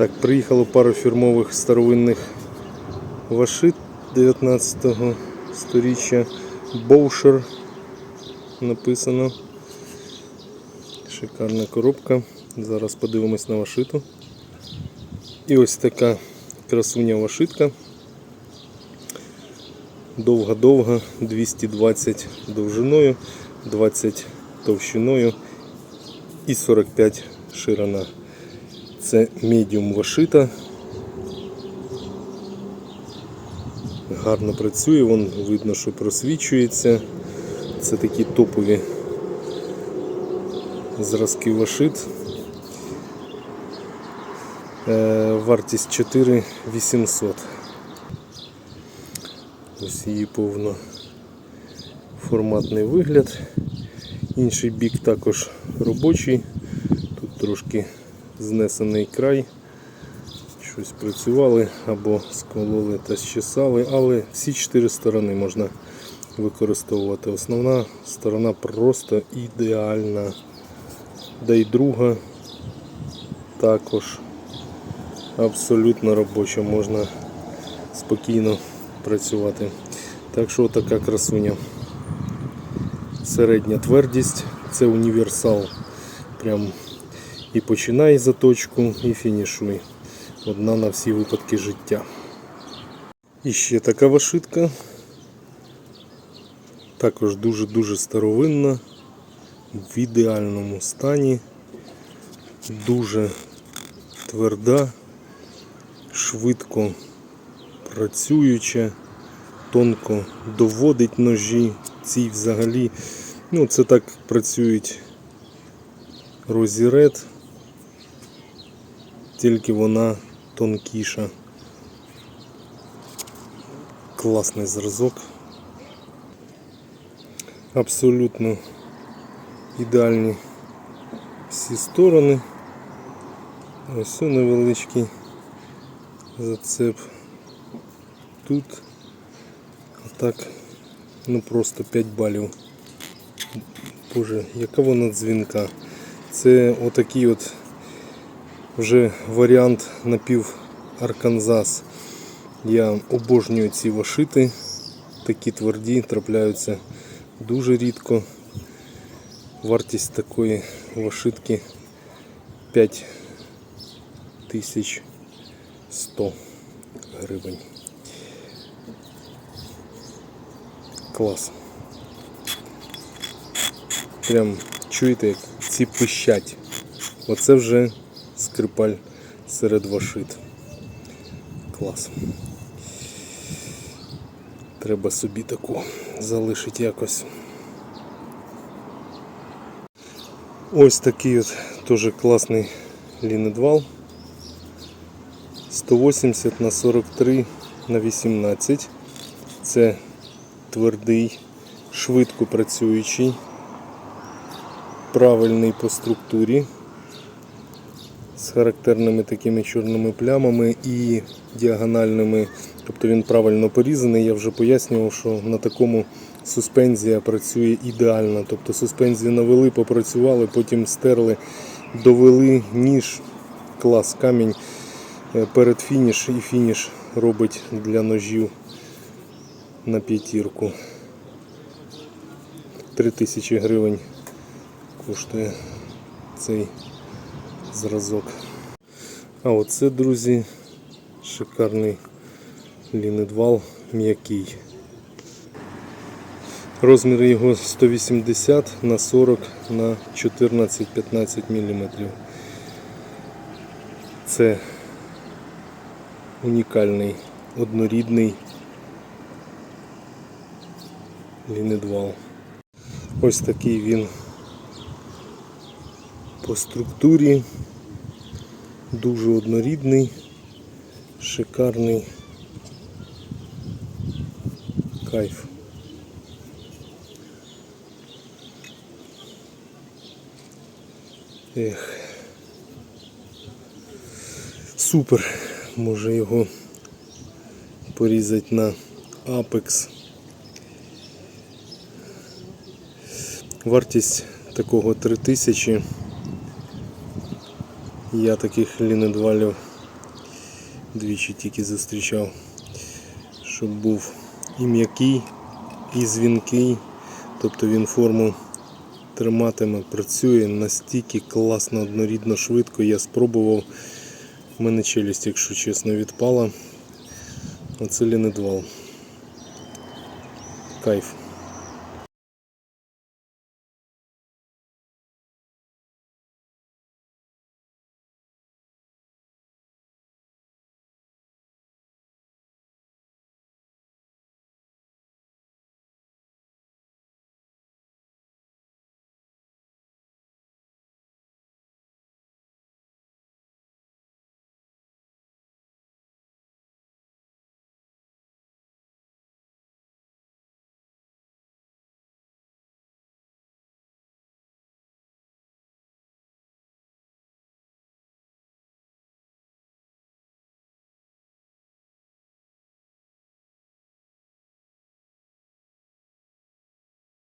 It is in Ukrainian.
Так, приїхало пару фірмових старовинних вашит 19 сторіччя. Боушер написано. Шикарна коробка. Зараз подивимось на вашиту. І ось така красуня вашитка. Довга-довга, 220 довжиною, 20 товщиною і 45 ширина. Це медіум вашита. Гарно працює, вон видно, що просвічується. Це такі топові зразки вашит. Е, Вартість 4800. Ось її повно форматний вигляд. Інший бік також робочий. Тут трошки знесений край. Щось працювали або скололи та щесали, але всі чотири сторони можна використовувати. Основна сторона просто ідеальна. Да й друга також абсолютно робоча, можна спокійно працювати. Так що така красуня. Середня твердість, це універсал. Прям і починай заточку, і фінішуй. Одна на всі випадки життя. І ще така вашитка. Також дуже-дуже старовинна, в ідеальному стані, дуже тверда, швидко працююча, тонко доводить ножі. Ці взагалі, ну це так працюють розірет, тільки вона тонкіша. Класний зразок. Абсолютно ідеальні всі сторони. Ось невеличкий зацеп тут. А так, ну просто 5 балів. Боже, яка вона дзвінка. Це отакий от вже варіант напів Арканзас. Я обожнюю ці вашити. Такі тверді трапляються дуже рідко. Вартість такої вашитки 5100 гривень. Клас. Прям чуєте, як ці пищать. Оце вже скрипаль серед вашит. Клас. Треба собі таку залишити якось. Ось такий от теж класний лінедвал. 180 на 43 на 18. Це твердий, швидко працюючий, правильний по структурі, з характерними такими чорними плямами і діагональними, тобто він правильно порізаний. Я вже пояснював, що на такому суспензія працює ідеально. Тобто суспензію навели, попрацювали, потім стерли, довели ніж, клас, камінь е, перед фініш і фініш робить для ножів на п'ятірку. 3000 гривень коштує цей зразок. А оце, друзі, шикарний лінедвал м'який. Розмір його 180 на 40 на 14-15 мм. Це унікальний, однорідний лінедвал. Ось такий він по структурі, дуже однорідний, шикарний кайф. Ех. Супер. Може його порізати на Apex. Вартість такого 3000. Я таких лінедвалів Двічі тільки зустрічав. Щоб був і м'який, і дзвінкий. Тобто він форму триматиме, працює настільки класно, однорідно, швидко. Я спробував. У мене челюсть, якщо чесно, відпала. Оце лінедвал. Кайф.